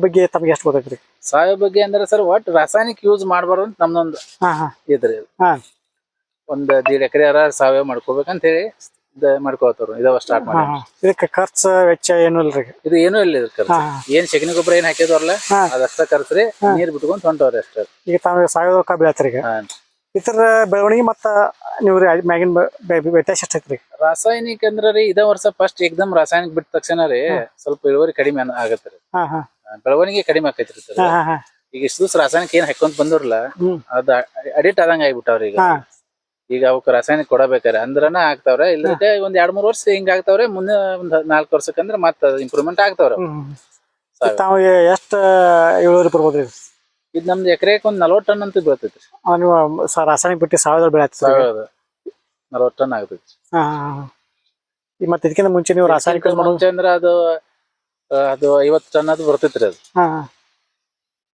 ಬಗ್ಗೆ ತಮಗೆ ಎಷ್ಟು ಗೊತ್ತೈತ್ರಿ ಸಾವಯವ ಬಗ್ಗೆ ಅಂದ್ರೆ ಸರ್ ಒಟ್ ರಾಸಾಯನಿಕ ಯೂಸ್ ಮಾಡ್ಬಾರ್ದು ಅಂತ ನಮ್ದೊಂದು ಇದ್ರಿ. ಒಂದ್ ದೀಡ್ ಎಕರೆ ಸಾವಯವ ಮಾಡ್ಕೋಬೇಕಂತ ಹೇಳಿ ಮಾಡ್ಕೋತಾರ ಇದಾವ ಸ್ಟಾರ್ಟ್ ಮಾಡಿ ಇದಕ್ಕೆ ಖರ್ಚು ವೆಚ್ಚ ಏನು ಇಲ್ರಿ ಇದು ಏನೂ ಇಲ್ಲ ಇದ್ರ ಖರ್ಚು. ಏನ್ ಸೆಗಣಿ ಗೊಬ್ಬರ ಏನ್ ಹಾಕಿದ್ವಲ್ಲ ಹಾ. ಅದಷ್ಟ ಖರ್ಚ್ರಿ ನೀರ್ ಬಿಟ್ಕೊಂಡ್ ಹೊಂಟವ್ರಿ ಅಷ್ಟೇ. ಈಗ ತಾವು ಸಾವಯವ ರೊಕ್ಕ ಬೆಳೆತ್ರಿ ಈಗ. ಇತರ ಬೆಳವಣಿಗೆ ಮತ್ತ ನೀವು ಮ್ಯಾಗಿನ ವ್ಯತ್ಯಾಸ ಎಷ್ಟೈತ್ರಿ? ರಾಸಾಯನಿಕ ಅಂದ್ರ ರೀ ಇದ ವರ್ಷ ಫಸ್ಟ್ ಏಕ್ದಮ್ ರಾಸಾಯನಿಕ ಬಿಟ್ಟ ತಕ್ಷಣ ರೀ ಸ್ವಲ್ಪ ಇಳುವರಿ ಕಡಿಮೆ ಆಗತ್ತೆ ರೀ. ಬೆಳವಣಿಗೆ ಕಡಿಮೆ ಆಕೈತ್ರಿ ಈಗ ಇಷ್ಟು ದಿವಸ ರಾಸಾಯನಿಕ ಏನ್ ಹಾಕೊಂಡ್ ಬಂದಿರಲ್ಲ ಅದ ಅಡಿಟ್ ಆದಂಗ ಆಗ್ಬಿಟ್ಟವ್ರಿ ಈಗ. ಈಗ ಅವಕ್ ರಾಸಾಯನಿಕ ಕೊಡಬೇಕಾರೆ ಅಂದ್ರನ ಆಗ್ತಾವ್ರೆ ಇಲ್ಲದೆ ಒಂದ್ ಎರಡ್ ಮೂರ್ ವರ್ಷ ಹಿಂಗ ಆಗ್ತಾವ್ರೆ ಮುಂದೆ ಒಂದ್ ನಾಲ್ಕು ವರ್ಷಕ್ಕಂದ್ರ ಮತ್ತ ಇಂಪ್ರೂವ್ಮೆಂಟ್ ಆಗ್ತಾವ್ರೆ. ತಾವು ಎಷ್ಟು ಇಳುವರಿ ಬರ್ಬೋದ್ರಿ ಇದ್? ನಮ್ದು ಎಕರೆಕ್ ಒಂದ್ ನಲ್ವತ್ ಟನ್ ಅಂತ ಬೀಳ್ತೈತಿ ನೀವು ರಾಸಾಯನಿಕ ಬಿಟ್ಟು ಸಾವಿರ ಬೆಳೆ ಹಚ್ತೀರಿ ನಲ್ವತ್ ಟನ್ ಆಗ್ತೈತಿ ಈ. ಮತ್ತೆ ಇದಕ್ಕಿಂತ ಮುಂಚೆ ನೀವು ರಾಸಾಯನಿಕ ಮುಂಚೆ ಅಂದ್ರೆ ಅದು ಅದು ಐವತ್ ಟನ್ ಅದು ಬರ್ತೈತ್ರಿ ಅದು. ಹಾ ಹಾ.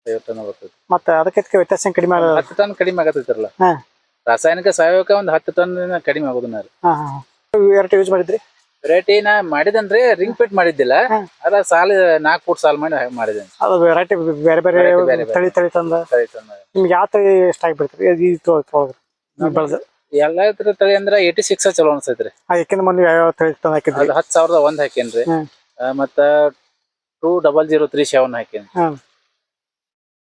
ಐವತ್ ಟನ್ ಬರ್ತೈತಿ ಮತ್ತೆ ಅದಕ್ಕೆ ವ್ಯತ್ಯಾಸ ಕಡಿಮೆ ಹತ್ತು ಟನ್ ಕಡಿಮೆ ಹಾ. ರಾಸಾಯನಿಕ ಸಾವಯವಕ್ಕೆ ಒಂದು ಹತ್ತು ಟನ್ ಕಡಿಮೆ ಆಗೋದು ಹಾ ವೆರೈಟಿ ಯೂಸ್ ಮಾಡಿದ್ರಿ? ವೆರೈಟಿ ನಾ ಮಾಡಿದನ್ರಿ ರಿಂಗ್ ಫಿಟ್ ಮಾಡಿದ್ದಿಲ್ಲ. ಅದ ಸಾಲ ನಾಲ್ಕು ಫುಟ್ ಸಾಲ್ ಮಾಡಿ ಮಾಡಿದ್ದೇನೆ ಅದು ವೆರೈಟಿ ಬೇರೆ ಬೇರೆ. ತಳಿ ತಳಿ ತಂದ. ಸರಿ ತಂದ. ನಿಮ್ಗೆ ಯಾವ ತಳಿ ಇಷ್ಟ ಆಗ್ಬಿಡ್ತೀರಿ ಈ ತೊಗೊಳ್ರಿ ನೀವು ಬೆಳೆದ ಎಲ್ಲಾ ಇದ್ರ ತಳಿ ಅಂದ್ರ ಏಯ್ಟಿ ಸಿಕ್ಸ್ ಚಲೋ ಅನ್ಸೈತ್ರಿ. ಅದಕ್ಕಿಂತ ಮೊನ್ನೆ ಯಾವ ಯಾವ ತಳಿ ತಂದು ಹಾಕಿದ್ರಿ? ಅದು ಹತ್ತು ಸಾವಿರದ ಒಂದ್ ಹಾಕೇನ್ರಿ ಹ್ಮ್ ಆ, ಮತ್ತ two double zero three seven ಹಾಕೇನ್ರಿ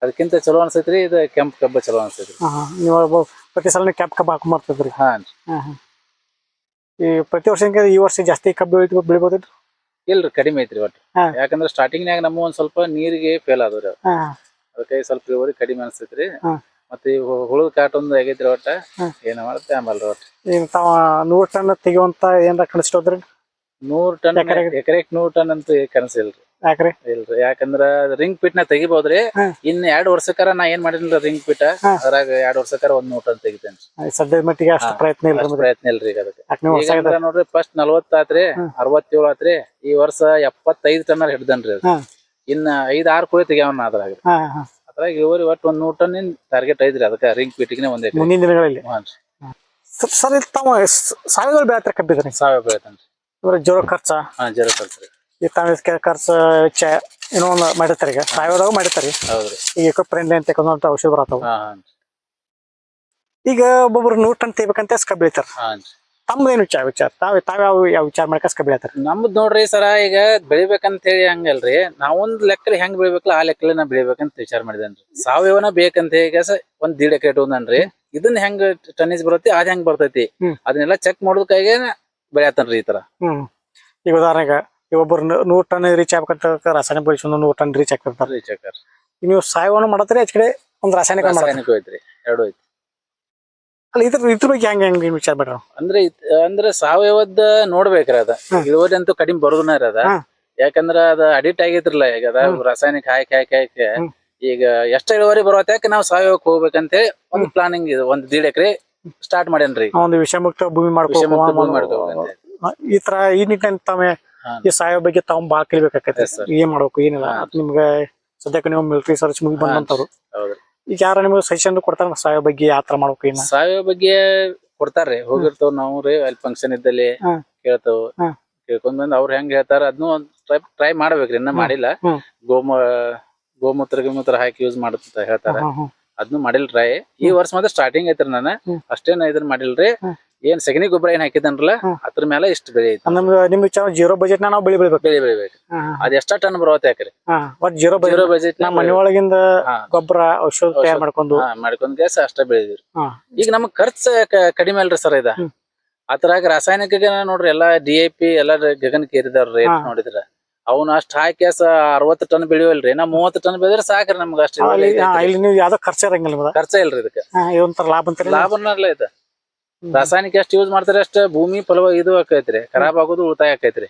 ಅದಕ್ಕಿಂತ ಚಲೋ ಅನ್ಸೈತ್ರಿ ಇದು ಕೆಂಪ್ ಕಬ್ಬ ಚಲೋ ಅನ್ಸೈತ್ರಿ. ಹಾ. ನೀವು ಒಬ್ಬ- ಪ್ರತಿ ಸಲ ಕ್ಯಾಪ್ ಕಬ್ಬು ಹಾಕೊಂಬರ್ತಿದ್ರಿ ಹಾ ಹಾ ಹಾ. ಈ ಪ್ರತಿ ವರ್ಷಕ್ಕೆ ಈ ವರ್ಷ ಜಾಸ್ತಿ ಕಬ್ಬು ಬೆಳಿತೀವಿ ಬೆಳಿಬೋದಿತ್ತು ಇಲ್ರಿ ಕಡಿಮೆ ಐತ್ರಿ ಒಟ್ಟು. ಯಾಕಂದ್ರೆ ಯಾಕಂದ್ರ ಸ್ಟಾರ್ಟಿಂಗ್ ನಾಗ ನಮ್ಮ ಒಂದ್ ಸ್ವಲ್ಪ ನೀರಿಗೆ ಫೇಲ್ ಅವ್. ಹಾ. ಅದಕ್ಕೆ ಸ್ವಲ್ಪ ಇಳುವರಿ ಕಡಿಮೆ ಅನ್ಸತ್ರಿ. ಹಾ. ಮತ್ತೆ ಹುಳದ ಹು- ಹುಳುದ್ ಕಾಟ ಒಂದು ಆಗೈತ್ರಿ ಒಟ್ಟ. ಹಾ. ಏನ ಮಾಡುತ್ತೆ ಆಮೇಲೆ ಒಟ್ಟು. ಈಗ ತಾವ ನೂರು ಟನ್ ತೆಗಿಯುವಂತ ಏನಾರ ಕಳಿಸ್ಟೋದ್ರಿ ನೂರ್ ಟನ್ ಎಕರೆಗೆ? ಎಕರೆಕ್ ನೂರ್ ಟನ್ ಅಂತ ಕನಸಿಲ್ರಿ ಯಾಕ್ರಿ? ಇಲ್ರಿ. ಯಾಕಂದ್ರ ರಿಂಗ್ ಪಿಟ್ನ ತೆಗಿಬಹುದ್ರಿ. ಹ್ಮ್. ಇನ್ ಎರಡ್ ವರ್ಷಕ್ಕಾರ ನಾ ಏನ್ ಮಾಡಿನ್ರಿ ರಿಂಗ್ ಪಿಟ್. ಅದ್ರಾಗ ಎರಡ್ ವರ್ಷಕ್ಕಾರ ಒಂದ್ ನೋಟ್ ಟನ್ ತೆಗಿತೇನ್ರಿ. ಸದ್ಯದ ಮಟ್ಟಿಗೆ ಅಷ್ಟು ಪ್ರಯತ್ನ ಇಲ್ಲ ಅಷ್ಟ್ ಪ್ರಯತ್ನ ಇಲ್ರಿ ಈಗ ಅದಕ್ಕೆ. ಯಾಕೆ ನೀವು ಹೊಸ ಈಗ ಅಂದ್ರ ನೋಡ್ರಿ ಫಸ್ಟ್ ನಲ್ವತ್ತ್ ಆತ್ರಿ. ಅರವತ್ತೇಳು ಆತ್ರಿ ಈ ವರ್ಷ ಎಪ್ಪತ್ತೈದು ಟನ್ ಹಿಡ್ದನ್ರಿ ಅದು. ಹಾ. ಇನ್ನ ಐದ್ ಆರ್ ಕುಳಿ ತೆಗ್ಯಾವನ ಅದ್ರಾಗ. ಹಾ ಹಾ. ಅದ್ರಾಗ ಇಳುವರಿ ಒಟ್ಟು ಒಂದ್ ನೂರ್ ಟನ್ ಟಾರ್ಗೆಟ್ ಐತ್ರಿ ಅದಕ್ಕ ರಿಂಗ್ ಪಿಟ್ಗೆ ಒಂದ್ ಎಕರೆ. ಮುಂದಿನ ದಿನಗಳಲ್ಲಿ? ಸರ್ ಸರ್ ತಾವು ಬೆಳತ್ರ ಕಬ್ಬಿದ್ರಿ? ಸಾವಿರ ಬೆಳಿತಾನ್ರಿ ಇವ್ರ ಜೋರ ಖರ್ಚ. ಹಾ ಜರ ಈ ತಾವು ಇದಕ್ಕೆ ಖರ್ಚು ವೆಚ್ಚ ಏನೋ ಒಂದು ಮಾಡಿರ್ತಾರೆ ಈಗ. ಸಾವಿರದಾಗ ಮಾಡಿರ್ತಾರೆ. ಹೌದ್ರಿ. ಈಗ ಎಕೋ ಫ್ರೆಂಡ್ಲಿ ಅಂತ ಕೊಂದಂತ ಔಷಧ ಬರತಾವ ಹಾ ಈಗ ಒಬ್ಬೊಬ್ರು ನೂರು ಟನ್ ತೆಗಿಬೇಕಂತ ಕಬ್ಬಿ ಬೆಳಿತಾರ. ತಮ್ಮದೇನು ತಮ್ದೇನು ವಿಚಾರ ವಿಚಾರ? ತಾವ್ ತಾವ್ ಯಾವ ಯಾವ ವಿಚಾರ ಮಾಡ್ಕಸ್ ಕಬ್ಬಿ ಬೆಳಿತಾರ? ನಮ್ದು ನೋಡ್ರಿ ಸರ ಈಗ ಬೆಳಿಬೇಕಂತ ಹೇಳಿ ಹಂಗಲ್ರಿ. ನಾವೊಂದ್ ಲೆಕ್ಕಲಿ ಹೆಂಗ್ ಬೆಳಿಬೇಕಲ್ಲ ಆ ಲೆಕ್ಕಲಿ ನಾ ಬೆಳಿಬೇಕಂತ ವಿಚಾರ ಮಾಡಿದೇನ್ರಿ. ಸಾವಯವನ ಬೇಕಂತ ಹೇಳಿ ಸ ಒಂದ್ ದೀಡ್ ಎಕರೆ ಇಟ್ಕೊಂಡನ್ರಿ ಇದನ್ನ ಹೆಂಗ್ ಟನ್ನಿಸ್ ಬರುತ್ತೆ ಅದ್ ಹೆಂಗ್ ಬರ್ತೈತಿ. ಹ್ಮ್. ಅದನ್ನೆಲ್ಲ ಚೆಕ್ ಮಾಡೋದಕ್ಕಾಗೆ ಬೆಳೆಯತ್ತನ್ರಿ ಈ ತರ. ಹ್ಮ್. ಈಗ ಉದಾಹರಣೆಗೆ ಈಗ ಒಬ್ಬರು ನೂರ್ ಟನ್ ರೀಚ್ ಆಗ್ಬೇಕಂತ ರಾಸಾಯನಿಕ ಬಳಸಿ ನೂರ್ ಟನ್ ರೀಚ್ ಆಗ್ತಿರ್ತಾರೆ ರೀಚ್ ಈಗ ನೀವು ಸಾಯವನ್ನು ಮಾಡತ್ರಿ ಆಚೆ ಕಡೆ ಒಂದು ರಾಸಾಯನಿಕ ಮಾಡ್ತಾರೆ? ರಾಸಾಯನಿಕ ಐತ್ರಿ ಎರಡು ಐತಿ ಅಲ್ಲ ಇದ್ರ ಇದ್ರ ಬಗ್ಗೆ ಹೆಂಗ್ ಹೆಂಗ್ ವಿಚಾರ ಮಾಡ್ರ ಅಂದ್ರೆ ಇದ್- ಅಂದ್ರೆ ಸಾವಯವದ ನೋಡ್ಬೇಕ್ರಿ ಅದ. ಇಳುವರಿ ಅಂತೂ ಕಡಿಮೆ ಬರೋದನ್ನ ರೀ ಅದ. ಯಾಕಂದ್ರ ಅದ ಅಡಿಟ್ ಆಗಿತ್ರಲ್ಲ ಈಗ ಅದ ಹ್ಮ್. ರಾಸಾಯನಿಕ ಹಾಕಿ ಹಾಕಿ ಹಾಕಿ. ಹ್ಮ್. ಈಗ ಎಷ್ಟ ಇಳುವರಿ ಬರೋತ್ಯಾಕ ನಾವು ಸಾವಯವಕ್ಕೆ ಹೋಗ್ಬೇಕಂತೇಳಿ ಒಂದ್ ಪ್ಲಾನಿಂಗ್ ಇದು ಒಂದ್ ದೀಡ್ ಎಕರೆ ಸ್ಟಾರ್ಟ್ ಮಾಡೇನ್ರಿ ಒಂದು ವಿಷಮುಕ್ತ ಭೂಮಿ ಮಾಡ್ಕೊಂಡು ಈ ತರ ಈ ನಿಟ್ಟಿನಲ್ಲಿ ತಾವೇ ಈ ಸಾಯೋ ಬಗ್ಗೆ ತಾವ್ ಬಾಳ್ ಕಲಿಬೇಕಾಕೈತಿ. ಏನ್ ಮಾಡ್ಬೇಕು ಏನಿಲ್ಲ. ನಿಮ್ಗೆ ಸದ್ಯಕ್ಕೆ ನೀವು ಮಿಲಿಟರಿ ಸರ್ಚ್ ಮುಗಿ ಬಂದಂತವ್ರು. ಈಗ ಯಾರ ನಿಮ್ಗೆ ಸಜೆಷನ್ ಕೊಡ್ತಾರ ಸಾಯೋ ಬಗ್ಗೆ ಯಾತ್ರ ತರ ಮಾಡ್ಬೇಕು ಏನ? ಸಾಯೋ ಬಗ್ಗೆ ಕೊಡ್ತಾರ್ರಿ ಹೋಗಿರ್ತಾವ ನಾವು ರೀ ಅಲ್ಲಿ ಫಂಕ್ಷನ್ ಇದ್ದಲ್ಲಿ. ಕೇಳ್ತಾವ. ಕೇಳ್ಕೊಂಡ್ ಬಂದ್ ಅವ್ರ ಹೆಂಗ್ ಹೇಳ್ತಾರ ಅದನ್ನು ಒಂದ್ ಟ್ರೈ ಟ್ರೈ ಮಾಡ್ಬೇಕ್ರಿ. ಇನ್ನ. ಮಾಡಿಲ್ಲ. ಗೋಮ ಗೋಮೂತ್ರ ಗಿಮೂತ್ರ ಹಾಕಿ ಯೂಸ್ ಮಾಡುತ್ತ ಹೇಳ್ತಾರ. ಅದನ್ನು ಮಾಡಿಲ್ ಟ್ರೈ ಈ ವರ್ಷ ಮಾತ್ರ ಸ್ಟಾರ್ಟಿಂಗ್ ಐತ್ರಿ ನಾನು. ಅಷ್ಟೇನ ಇದನ್ನ ಮಾಡಿಲ್ರಿ. ಏನ್ ಸಗಣಿ ಗೊಬ್ಬರ ಏನ್ ಹಾಕಿದನ್ರಲ್ಲ. ಅದ್ರ ಮೇಲೆ ಇಷ್ಟ ಬೆಳೆ ಐತಿ. ನಮ್ಗೆ ಜೀರೋ ಬಜೆಟ್ ನಾವು ಬೆಳಿ ಬೆಳಿಬೇಕು. ಬೆಳೆ ಬೆಳಿಬೇಕು. ಅದ್ ಎಷ್ಟ ಟನ್ ಬರುತ್ತೆ ಯಾಕ್ರಿ? ಒಟ್ ಜೀರೋ ಬಜೆಟ್ ಜೀರೋ ಬಜೆಟ್ ನಮ್ಮ ಮನೆ ಒಳಗಿಂದ ಗೊಬ್ಬರ ಔಷಧ ತಯಾರು ಮಾಡ್ಕೊಂಡು. ಮಾಡ್ಕೊಂಡ್ ಗ್ಯಾಸ್ ಅಷ್ಟ ಬೆಳೆದಿರಿ ಈಗ ನಮಗ್ ಖರ್ಚು ಕಡಿಮೆ ಅಲ್ರಿ ಸರ್ ಇದ. ಅದ್ರಾಗ ರಾಸಾಯನಿಕ ನೋಡ್ರಿ ಎಲ್ಲಾ ಡಿ ಐ ಪಿ ಎಲ್ಲಾ ಗಗನ್ ಕೇರಿದಾರ ರೇಟ್. ನೋಡಿದ್ರ. ಅವನ್ನ ಅಷ್ಟ್ ಹಾಕ್ಯಾಸ ಅರವತ್ತು ಟನ್ ಬೆಳಿವಲ್ರಿ ನಾ ಮೂವತ್ತು ಟನ್ ಬೆಳೆದ್ರೆ ಸಾಕ್ರಿ ನಮ್ಗ ಅಷ್ಟ ಇಲ್ಲಿ ನೀವು ಯಾವ್ದೋ ಖರ್ಚು ಇರಂಗಿಲ್ಲ ನಿಮ್ಗೆ ಖರ್ಚ ಇಲ್ರಿ ಇದಕ್ಕೆ. ಇದೊಂಥರ ಲಾಭ ಅಂತಾರೆ ಲಾಭನಲ್ಲ ಇದು. ರಾಸಾಯನಿಕ ಎಷ್ಟ್ ಯೂಸ್ ಮಾಡ್ತಾರೆ ಅಷ್ಟ ಭೂಮಿ ಫಲವ ಇದು ಆಕೈತ್ರಿ. ಖರಾಬ್ ಆಗೋದು ಉಳಿತಾಯ ಆಕೈತ್ರಿ.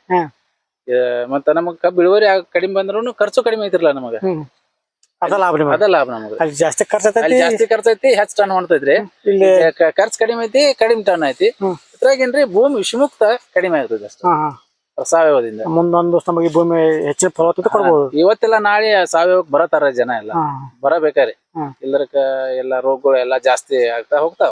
ಮತ್ತ ನಮಗ್ ಕಬ್ಬ್ ಇಳುವರಿ ಆಗ್- ಕಡಿಮೆ ಬಂದ್ರು ಖರ್ಚು ಕಡಿಮೆ ಐತಿರ್ಲ ನಮಗ. ಅದ ಲಾಭ ನಿಮ್ಗೆ. ಅದ ಲಾಭ ನಮಗ. ಜಾಸ್ತಿ ಖರ್ಚು ಐತಿ ಜಾಸ್ತಿ ಖರ್ಚು ಐತಿ ಹೆಚ್ಚ್ ಟನ್ ಹೊಣ್ತೈತ್ರಿ ಇಲ್ಲಿ ಖರ್ಚು ಕಡಿಮೆ ಐತಿ ಕಡಿಮೆ ಟನ್ ಐತಿ. ಇದ್ರಾಗ ಏನ್ರಿ ಭೂಮಿ ವಿಷಮುಕ್ತ ಕಡಿಮೆ ಆಗ್ತದೆ ಅಷ್ಟೇ. ಸಾವಯವದಿಂದ. ಮುಂದೊಂದು ನಮಗೆ ಭೂಮಿ ಹೆಚ್ಚಿನ ಫಲವತ್ತತೆ ಕೊಡ್ಬೋದು. ಇವತ್ತೆಲ್ಲ ನಾಳೆ ಸಾವಯವಕ್ಕೆ ಬರತಾರ ಜನ ಎಲ್ಲ. ಬರಬೇಕಾರೆ. ಇಲ್ಲರಕ ಎಲ್ಲ ರೋಗಗಳು ಎಲ್ಲ ಜಾಸ್ತಿ ಆಗ್ತಾ ಹೋಗ್ತಾವ.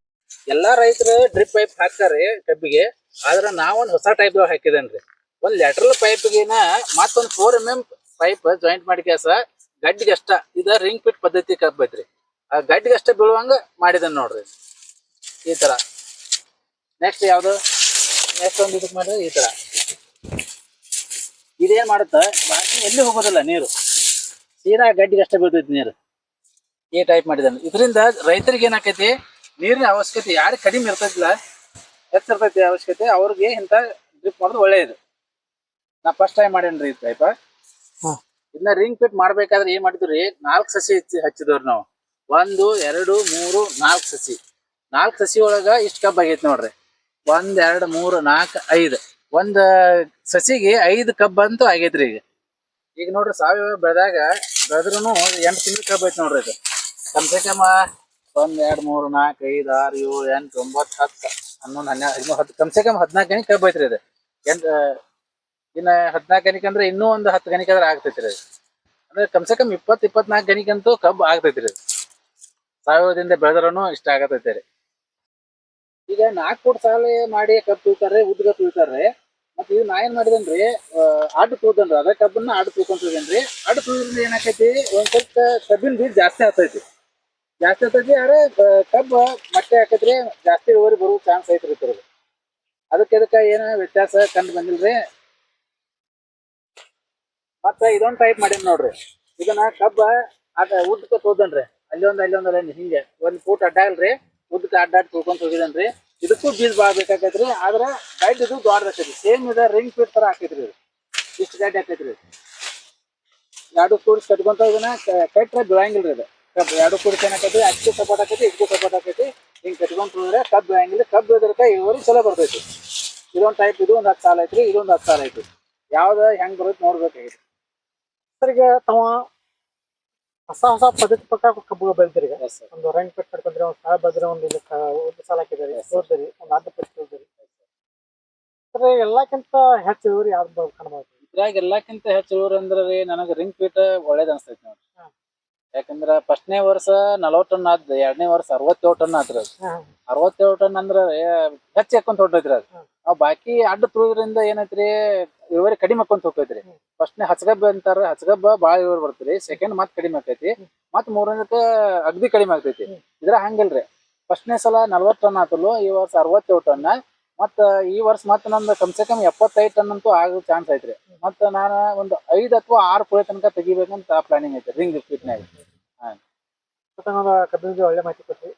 ಎಲ್ಲಾ ರೈತರು ಡ್ರಿಪ್ ಪೈಪ್ ಹಾಕ್ತಾರೆ ಕಬ್ಬಿಗೆ. ಆದ್ರ ನಾವೊಂದ್ ಹೊಸ ಟೈಪ್ ಹಾಕಿದೇನ್ರಿ. ಒಂದ್ ಲ್ಯಾಟ್ರಲ್ ಪೈಪ್ಗಿನ ಮತ್ತೊಂದ್ four M M pipe joint ಮಾಡಿ ಕೆಲಸ. ಗಡ್ಡಿಗೆ ಅಷ್ಟ. ಇದ ರಿಂಗ್ ಪಿಟ್ ಪದ್ಧತಿ ಕಬ್ಬ್ ಐತ್ರಿ. ಆ ಗಡ್ಡಿಗೆ ಅಷ್ಟ ಬೀಳುವಂಗ ಮಾಡಿದನ್ ನೋಡ್ರಿ. ಈ ತರ. ನೆಕ್ಸ್ಟ್ ಯಾವ್ದು? ನೆಕ್ಸ್ಟ್ ಒಂದ್ ಇದಕ್ ಮಾಡ್ರಿ ಈ ತರ. ಇದೇನ್ ಮಾಡುತ್ತ? ಬಾಕಿ ಎಲ್ಲಿ ಹೋಗೋದಿಲ್ಲ ನೀರು. ಸೀದಾ ಗಡ್ಡಿಗೆ ಅಷ್ಟೇ ಬೀಳ್ತೈತಿ ನೀರು. ಈ ಟೈಪ್ ಮಾಡಿದಾನೆ ಇದರಿಂದ ರೈತರಿಗೆ ಏನಾಕೈತಿ? ನೀರಿನ ಅವಶ್ಯಕತೆ ಯಾರು ಕಡಿಮೆ ಇರ್ತೈತಿಲ್ಲ ಹೆಚ್ಚಿರ್ತೈತಿ ಅವಶ್ಯಕತೆ ಅವ್ರಿಗೆ ಇಂಥ ಡ್ರಿಪ್ ಮಾಡೋದು ಒಳ್ಳೇದು ನಾ ಫಸ್ಟ್ ಟೈಮ್ ಮಾಡೇನ್ರಿ ಈ ಟೈಪ್ ಇನ್ನ ಇದನ್ನ ರಿಂಗ್ ಫಿಟ್ ಮಾಡ್ಬೇಕಾದ್ರೆ ಏನ್ ಮಾಡಿದ್ರಿ ನಾಲ್ಕು ಸಸಿ ಹಚ್ಚಿ ಹಚ್ಚಿದವ್ರು ನಾವು. ಒಂದು ಎರಡು ಮೂರು ನಾಲ್ಕು ಸಸಿ. ನಾಲ್ಕು ಸಸಿ ಒಳಗ ಇಷ್ಟ ಕಬ್ಬ ಆಗೈತಿ ನೋಡ್ರಿ. ಒಂದ್ ಎರಡ್ ಮೂರು ನಾಲ್ಕು ಐದು. ಒಂದ್ ಸಸಿಗೆ ಐದು ಕಬ್ಬ್ ಅಂತೂ ಆಗೈತ್ರಿ ಈಗ. ಈಗ ನೋಡ್ರಿ ಸಾವಯವ ಬೆಳೆದಾಗ ಬೆಳೆದ್ರು ಎಂಟು ತಿಂಗಳ ಕಬ್ ಐತಿ ನೋಡ್ರಿ ಇದು. ಕಮ್ಸೆ ಕಮ್ಮ ಒಂದ್, ಎರಡ್, ಮೂರ್ ನಾಲ್ಕ್ ಐದ್, ಆರು, ಏಳು, ಎಂಟು ಒಂಬತ್ ಹತ್ತು, ಹನ್ನೊಂದು, ಹನ್ನೆರಡು, ಹದಿಮೂರು, ಹತ್ತು ಕಮ್ಸೆ ಕಮ್ ಹದ್ನಾಲ್ಕು ಗಣಿಕೆ ಕಬ್ ಐತ್ರಿ ಇದು. ಎಂಟ್, ಇನ್ನ ಹದಿನಾಲ್ಕು ಗಣಿಕ ಅಂದ್ರೆ ಇನ್ನೂ ಒಂದ್ ಹತ್ತು ಗಣಿಕೆ ಆದ್ರೆ ಆಗ್ತೈತ್ರಿ ಅದು ಅಂದ್ರೆ ಕಮ್ಸೆ ಕಮ್ ಇಪ್ಪತ್ ಇಪ್ಪತ್ನಾಲ್ಕು ಗಣಿಕೆ ಅಂತೂ ಕಬ್ಬು ಆಗ್ತೈತ್ರಿ ಸಾವಯವದಿಂದ ಬೆಳೆದ್ರೂ ಇಷ್ಟ ಆಗತೈತೆ ರೀ. ಈಗ ನಾಲ್ಕು ಫುಟ್ ಸಾಲ ಮಾಡಿ ಕಬ್ಬು ತುಳ್ತಾರೆ ಉದ್ಗ ತುಳ್ತಾರೆ ಮತ್ತೆ ಇದು ನಾ ಏನ್ ಮಾಡಿದನ್ರಿ ಆಡು ತೂದನ್ರಿ ಅದ ಕಬ್ಬನ್ನ ಆಡು ತುಳ್ಕೊಂತಿದೇನ್ರಿ ಆಡು ತೂದ್ರಿಂದ ಏನಾಕೈತಿ, ಒಂದ್ ಸ್ವಲ್ಪ ಕಬ್ಬಿನ ಬೀಜ ಜಾಸ್ತಿ ಆಗ್ತೈತಿ. ಜಾಸ್ತಿ ಆಗ್ತೈತಿ, ಆದ್ರೆ ಕಬ್ಬ ಮಟ್ಟೆ ಹಾಕಿದ್ರೆ ಜಾಸ್ತಿ ಇಳುವರಿ ಬರುವ ಚಾನ್ಸ್ ಐತ್ರಿ ಇದ್ರದ್ದು. ಅದಕ್ಕೆ ಇದಕ್ಕೆ ಏನ ವ್ಯತ್ಯಾಸ ಕಂಡು ಬಂದಿಲ್ರಿ. ಮತ್ತ ಇದೊಂದ್ ಟೈಪ್ ಮಾಡೀನಿ ನೋಡ್ರಿ. ಇದನ್ನ ಕಬ್ಬ ಅದ ಉದ್ದಕ್ಕೆ ತೋದನ್ರಿ ಅಲ್ಲೊಂದ್ ಒಂದ್, ಅಲ್ಲಿ ಹಿಂಗೆ. ಒಂದ್ ಫೂಟ್ ಅಲ್ರಿ ಉದ್ದಕ್ಕೆ ಅಡ್ಡಾಡ್ ತುಳ್ಕೊಂತ ಹೋಗಿದನ್ರಿ ಇದಕ್ಕೂ ಬೀಜ ಭಾಳ ಬೇಕಾಕೈತ್ರಿ ಆದ್ರೆ ಗಡ್ಡ ಇದು ದೊಡ್ಡದಾಕೈತಿ ಸೇಮ್ ಇದ ರಿಂಗ್ ಫೀಟ್ ತರ ಹಾಕೈತ್ರಿ ಇದು. ಇಷ್ಟು ಗಡ್ಡೆ ಹಾಕೈತ್ರಿ ಎರಡು ಕೂಡಿಸಿ ಕಟ್ಕೊಂತ ಇದನ್ನ ಕಟ್ರೆ ಬೀಳಂಗಿಲ್ರಿ ಇದು. ಕಬ್ಬು ಎರಡು ಕೂಡಿಸಿ ಏನಾಕೈತಿ ಅಕ್ಕಿ ಸಪೋರ್ಟ್ ಆಕೈತಿ ಇದಕ್ಕೂ ಸಪೋರ್ಟ್ ಆಕೈತಿ, ಹಿಂಗ್ ಕಟ್ಕೊಂತ ಹೋದ್ರೆ ಕಬ್ಬು ಬೀಳಂಗಿಲ್ಲ ಕಬ್ಬು ಇದ್ರಕ ಇಳುವರಿ ಚಲೋ ಬರ್ತೈತಿ. ಇದೊಂದು ಟೈಪ್ ಇದು ಒಂದ್ ಹತ್ತು ಸಾಲ ಐತ್ರಿ, ಇದೊಂದ್ ಹತ್ತು ಸಾಲ ಐತಿ ಯಾವ್ದ ಹೆಂಗ್ ಬರುತ್ತೆ ನೋಡ್ಬೇಕಾಗಿತ್ತು ಸರ್ ತಾವ ಹೊಸ ಹೊಸ ಪದ್ಧತಿ ಪ್ರಕಾರ ಕಬ್ಬು ಬೆಳೆದಿರಿ. ಈಗ ಒಂದು ರಂಗ್ ಪೆಟ್ ಕಟ್ಕೊಂಡ್ರೆ ಒಂದು ಸಾಲ ಬದ್ರೆ ಒಂದು ಇಲ್ಲಿ ಒಂದು ಸಾಲ ಹಾಕಿದ್ದಾರೆ. ತೋರ್ದರಿ ಒಂದು ಅರ್ಧ ಪೆಟ್ ತೋರ್ದರಿ. ಅಂದ್ರೆ ಎಲ್ಲಕ್ಕಿಂತ ಹೆಚ್ಚು ಇವ್ರಿ ಯಾವ್ದು ಕಾಣಬಹುದು ಇದ್ರಾಗ ಎಲ್ಲಕ್ಕಿಂತ ಹೆಚ್ಚು ಇವ್ರಿ ಅಂದ್ರೆ ರೀ ನನಗೆ ರಿಂಗ್ ಪೀಟ್ ಒಳ್ಳೇದ್ ಅನ್ಸ್ತೈತಿ ನೋಡ್ರಿ. ಯಾಕಂದ್ರ ಫಸ್ಟ್ನೇ ವರ್ಷ ನಲವತ್ತು ಟನ್ ಆದ್ ಎರಡನೇ ವರ್ಷ ಅರವತ್ತೇಳು ಟನ್ ಆತ್ರಿ ಅದು. ಅರವತ್ತೇಳು ಟನ್ ಅಂದ್ರ ಹೆಚ್ಚು ಹಾಕೊಂತ ಹೊಂಟೈತ್ರಿ ಅದು. ನಾವ್ ಬಾಕಿ ಅಡ್ಡ ತುಳಿದ್ರಿಂದ ಏನೈತ್ರಿ ಇಳುವರಿ ಕಡಿಮೆ ಹಾಕೊಂತ ಹೋಗ್ತೈತ್ರಿ ಫಸ್ಟ್ನೆ ಹಚ್ಚಗಬ್ಬ ಅಂತಾರ ಹಚ್ಚಗಬ್ಬ ಬಾಳ ಇಳುವರಿ ಬರ್ತೀರಿ ಸೆಕೆಂಡ್ ಮತ್ ಕಡಿಮೆ ಆಕೈತಿ ಮತ್ತೆ ಮತ್ ಮೂರನೇದಕ್ಕ ಅಗ್ದಿ ಕಡಿಮೆ ಆಗ್ತೈತಿ. ಇದ್ರ ಹಂಗಿಲ್ರಿ ಫಸ್ಟ್ನೇ ಸಲ ನಲ್ವತ್ತು ಟನ್ ಆತಲು ಈ ವರ್ಷ ಅರವತ್ತೇಳು ಟನ್ ಮತ್ತ ಈ ವರ್ಷ ಮತ್ತ ನಂದು ಕಮ್ಸೆ ಕಮ್ ಎಪ್ಪತ್ತೈದು ಟನ್ ಅಂತೂ ಆಗೋ ಚಾನ್ಸ್ ಐತ್ರಿ ಮತ್ತ ನಾನು ಒಂದು ಐದ್ ಅಥವಾ ಆರು ಕುಳಿ ತನಕ ತೆಗಿಬೇಕಂತ ಪ್ಲಾನಿಂಗ್ ಐತ್ರಿ ರಿಂಗ್ ಫಿಟ್ನಾಗ ಕಬ್ಬಿನ ಒಳ್ಳೆ ಮಾಹಿತಿ ಕೊಟ್ರಿ